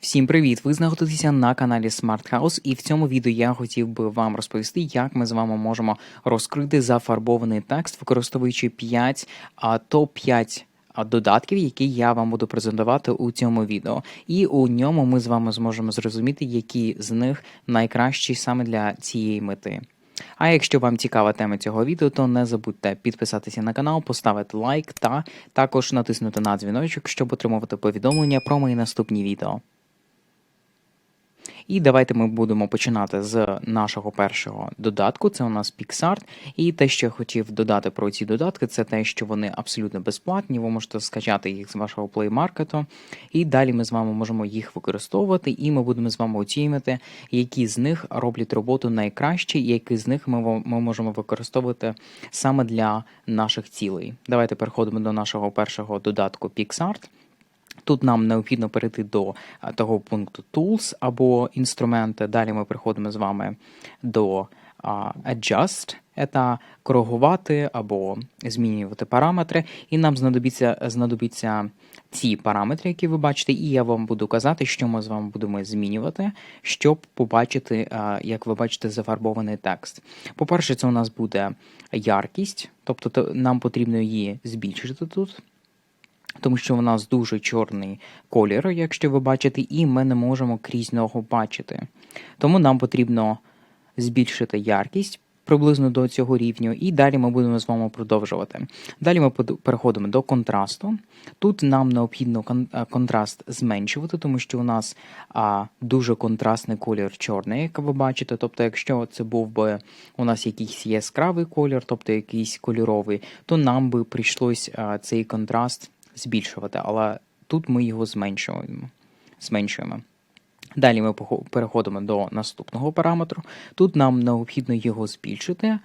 Всім привіт! Ви знаходитеся на каналі Smart House, і в цьому відео я хотів би вам розповісти, як ми з вами можемо розкрити зафарбований текст, використовуючи 5 а, топ-5 додатків, які я вам буду презентувати у цьому відео. І у ньому ми з вами зможемо зрозуміти, які з них найкращі саме для цієї мети. А якщо вам цікава тема цього відео, то не забудьте підписатися на канал, поставити лайк та також натиснути на дзвіночок, щоб отримувати повідомлення про мої наступні відео. І давайте ми будемо починати з нашого першого додатку. Це у нас PixArt. І те, що я хотів додати про ці додатки, це те, що вони абсолютно безплатні. Ви можете скачати їх з вашого Play Market. І далі ми з вами можемо їх використовувати, і ми будемо з вами оцінювати, які з них роблять роботу найкраще, і які з них ми, ми можемо використовувати саме для наших цілей. Давайте переходимо до нашого першого додатку PixArt. Тут нам необхідно перейти до того пункту Tools або інструменти. Далі ми переходимо з вами до Adjust, це коригувати або змінювати параметри. І нам знадобиться, знадобиться ці параметри, які ви бачите, і я вам буду казати, що ми з вами будемо змінювати, щоб побачити, як ви бачите, зафарбований текст. По-перше, це у нас буде яркість, тобто нам потрібно її збільшити тут тому що в нас дуже чорний колір, якщо ви бачите, і ми не можемо крізь нього бачити. Тому нам потрібно збільшити яркість приблизно до цього рівню, і далі ми будемо з вами продовжувати. Далі ми переходимо до контрасту. Тут нам необхідно контраст зменшувати, тому що у нас а, дуже контрастний колір чорний, як ви бачите. Тобто, якщо це був би у нас якийсь яскравий колір, тобто якийсь кольоровий, то нам би прийшлось а, цей контраст збільшувати, але тут ми його зменшуємо. зменшуємо. Далі ми переходимо до наступного параметру. Тут нам необхідно його збільшити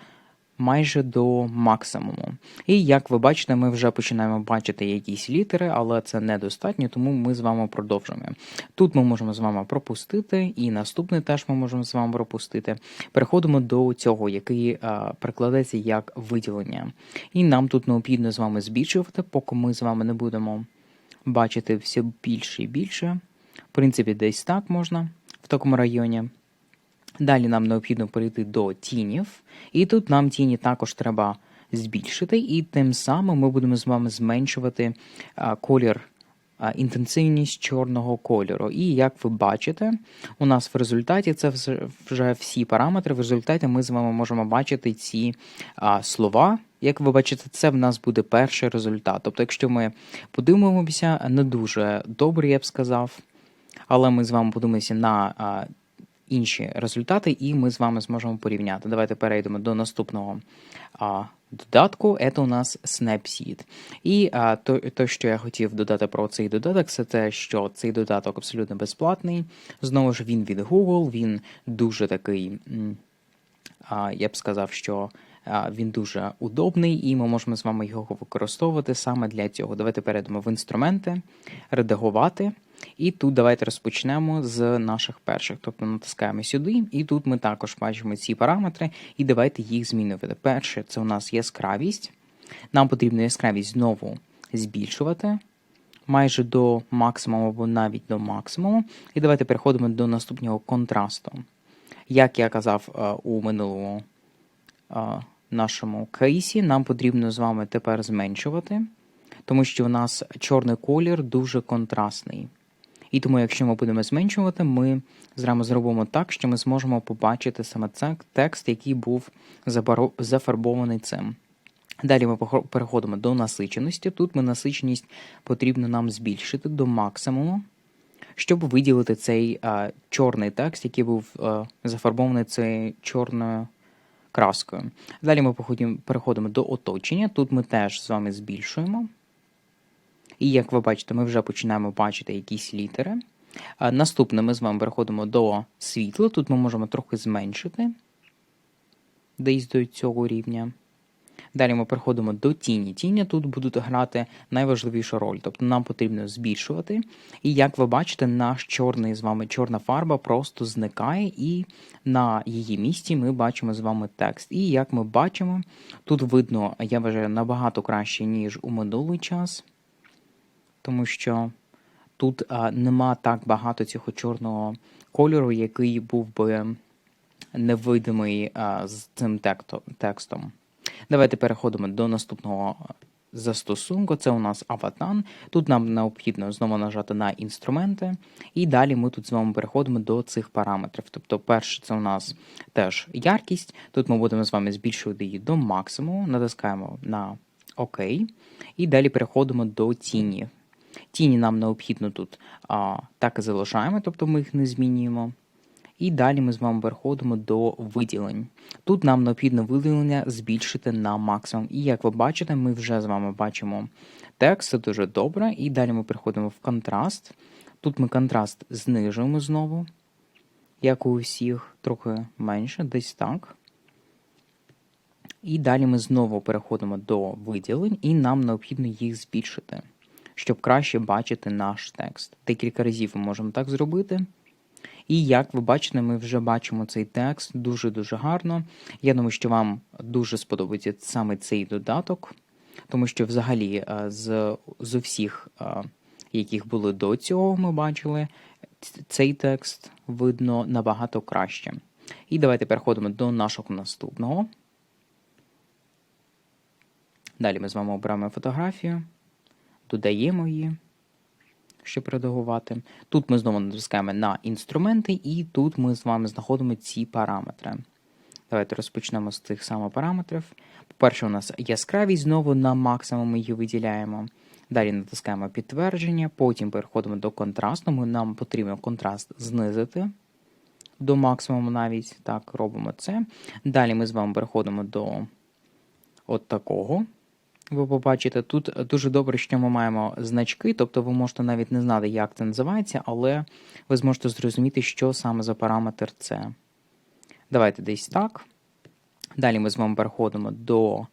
майже до максимуму. І як ви бачите, ми вже починаємо бачити якісь літери, але це недостатньо, тому ми з вами продовжуємо. Тут ми можемо з вами пропустити, і наступний теж ми можемо з вами пропустити. Переходимо до цього, який а, перекладається як виділення. І нам тут необхідно з вами збільшувати, поки ми з вами не будемо бачити все більше і більше. В принципі, десь так можна в такому районі. Далі нам необхідно перейти до тінів, і тут нам тіні також треба збільшити, і тим самим ми будемо з вами зменшувати колір, інтенсивність чорного кольору. І як ви бачите, у нас в результаті це вже всі параметри. В результаті ми з вами можемо бачити ці слова. Як ви бачите, це в нас буде перший результат. Тобто, якщо ми подивимося, не дуже добре, я б сказав, але ми з вами подивимося на інші результати, і ми з вами зможемо порівняти. Давайте перейдемо до наступного а, додатку. Це у нас Snapseed. І а, то, то, що я хотів додати про цей додаток, це те, що цей додаток абсолютно безплатний. Знову ж він від Google, він дуже такий, а, я б сказав, що. Він дуже удобний, і ми можемо з вами його використовувати саме для цього. Давайте перейдемо в інструменти, редагувати. І тут давайте розпочнемо з наших перших. Тобто натискаємо сюди, і тут ми також бачимо ці параметри, і давайте їх змінювати. Перше, це у нас яскравість. Нам потрібно яскравість знову збільшувати. Майже до максимуму або навіть до максимуму. І давайте переходимо до наступного контрасту. Як я казав е, у минулому е, нашому кейсі, нам потрібно з вами тепер зменшувати, тому що у нас чорний колір дуже контрастний. І тому, якщо ми будемо зменшувати, ми зремо зробимо так, що ми зможемо побачити саме це текст, який був зафарбований цим. Далі ми переходимо до насиченості. Тут ми насиченість потрібно нам збільшити до максимуму, щоб виділити цей а, чорний текст, який був а, зафарбований цією чорною краскою. Далі ми переходимо до оточення. Тут ми теж з вами збільшуємо. І як ви бачите, ми вже починаємо бачити якісь літери. Наступне ми з вами переходимо до світла. Тут ми можемо трохи зменшити десь до цього рівня. Далі ми переходимо до тіні. Тіні тут будуть грати найважливішу роль, тобто нам потрібно збільшувати. І як ви бачите, наш чорний з вами чорна фарба просто зникає, і на її місці ми бачимо з вами текст. І як ми бачимо, тут видно, я вважаю, набагато краще, ніж у минулий час тому що тут нема так багато цього чорного кольору, який був би невидимий з цим текстом. Давайте переходимо до наступного застосунку. Це у нас Аватан. Тут нам необхідно знову нажати на інструменти, і далі ми тут з вами переходимо до цих параметрів. Тобто, перше, це у нас теж яркість. Тут ми будемо з вами збільшувати її до максимуму, натискаємо на ОК, і далі переходимо до тіні. Тіні нам необхідно тут а, так і залишаємо, тобто ми їх не змінюємо. І далі ми з вами переходимо до виділень. Тут нам необхідно виділення збільшити на максимум. І як ви бачите, ми вже з вами бачимо текст, це дуже добре. І далі ми переходимо в контраст. Тут ми контраст знижуємо знову, як у усіх, трохи менше, десь так. І далі ми знову переходимо до виділень, і нам необхідно їх збільшити, щоб краще бачити наш текст. Декілька разів ми можемо так зробити. І як ви бачите, ми вже бачимо цей текст дуже-дуже гарно. Я думаю, що вам дуже сподобається саме цей додаток, тому що взагалі е, з, з усіх, е, яких були до цього, ми бачили, цей текст видно набагато краще. І давайте переходимо до нашого наступного. Далі ми з вами обираємо фотографію, додаємо її щоб редагувати. Тут ми знову натискаємо на інструменти, і тут ми з вами знаходимо ці параметри. Давайте розпочнемо з тих самих параметрів. По-перше, у нас яскравість знову на максимум ми її виділяємо. Далі натискаємо підтвердження, потім переходимо до контрасту. Нам потрібно контраст знизити до максимуму навіть. Так, робимо це. Далі ми з вами переходимо до от такого. Ви побачите, тут дуже добре, що ми маємо значки, тобто ви можете навіть не знати, як це називається, але ви зможете зрозуміти, що саме за параметр це. Давайте десь так. Далі ми з вами переходимо до.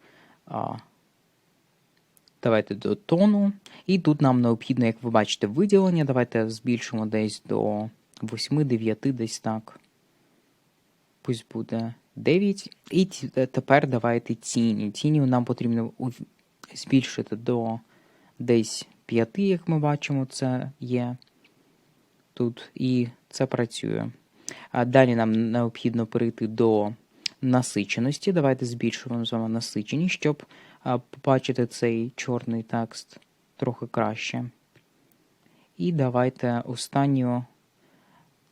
Давайте до тону. І тут нам необхідно, як ви бачите, виділення. Давайте збільшимо десь до 8-9, десь так. Пусть буде 9. І тепер давайте тіні. Тіні нам потрібно збільшити до десь 5, як ми бачимо, це є тут. І це працює. А далі нам необхідно перейти до насиченості. Давайте збільшуємо з вами насиченість, щоб побачити цей чорний текст трохи краще. І давайте останню.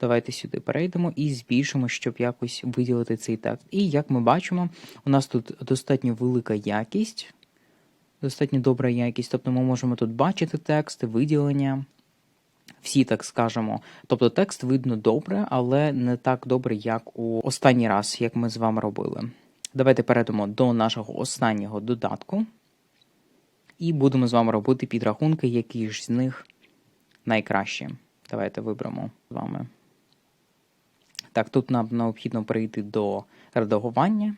Давайте сюди перейдемо і збільшимо, щоб якось виділити цей текст. І як ми бачимо, у нас тут достатньо велика якість, достатньо добра якість. Тобто ми можемо тут бачити текст, виділення. Всі, так скажемо. Тобто текст видно добре, але не так добре, як у останній раз, як ми з вами робили. Давайте перейдемо до нашого останнього додатку. І будемо з вами робити підрахунки, які ж з них найкращі. Давайте виберемо з вами. Так, тут нам необхідно перейти до редагування.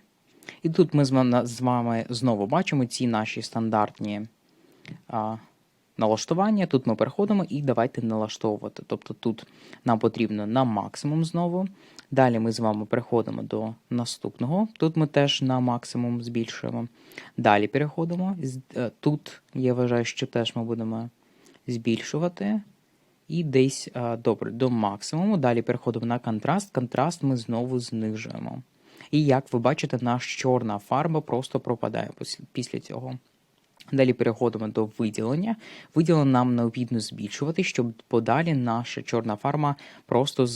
І тут ми з вами знову бачимо ці наші стандартні налаштування. Тут ми переходимо і давайте налаштовувати. Тобто тут нам потрібно на максимум знову. Далі ми з вами переходимо до наступного. Тут ми теж на максимум збільшуємо. Далі переходимо. Е, Тут я вважаю, що теж ми будемо збільшувати. І десь добре до максимуму. Далі переходимо на контраст. Контраст ми знову знижуємо. І як ви бачите, наша чорна фарба просто пропадає після цього. Далі переходимо до виділення. Виділення нам необхідно збільшувати, щоб подалі наша чорна фарба просто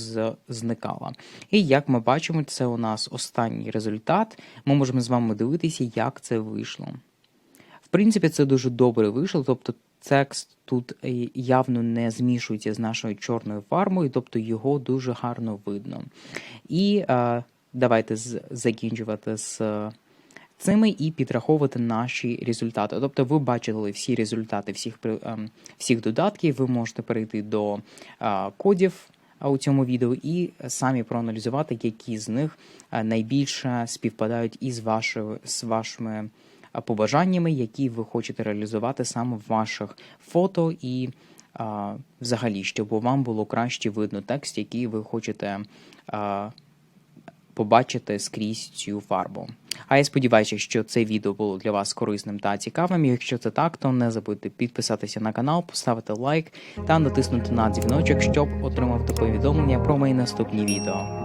зникала. І як ми бачимо, це у нас останній результат. Ми можемо з вами дивитися, як це вийшло. В принципі, це дуже добре вийшло. Тобто текст тут е, явно не змішується з нашою чорною фарбою, тобто його дуже гарно видно. І е, давайте закінчувати з е, цими і підраховувати наші результати. Тобто, ви бачили всі результати всіх ем, всіх додатків. Ви можете перейти до е, кодів у цьому відео і самі проаналізувати, які з них е, найбільше співпадають із вашою з вашими побажаннями, які ви хочете реалізувати саме в ваших фото і взагалі, щоб вам було краще видно текст, який ви хочете побачите скрізь цю фарбу. А я сподіваюся, що це відео було для вас корисним та цікавим. Якщо це так, то не забудьте підписатися на канал, поставити лайк та натиснути на дзвіночок, щоб отримати повідомлення про мої наступні відео.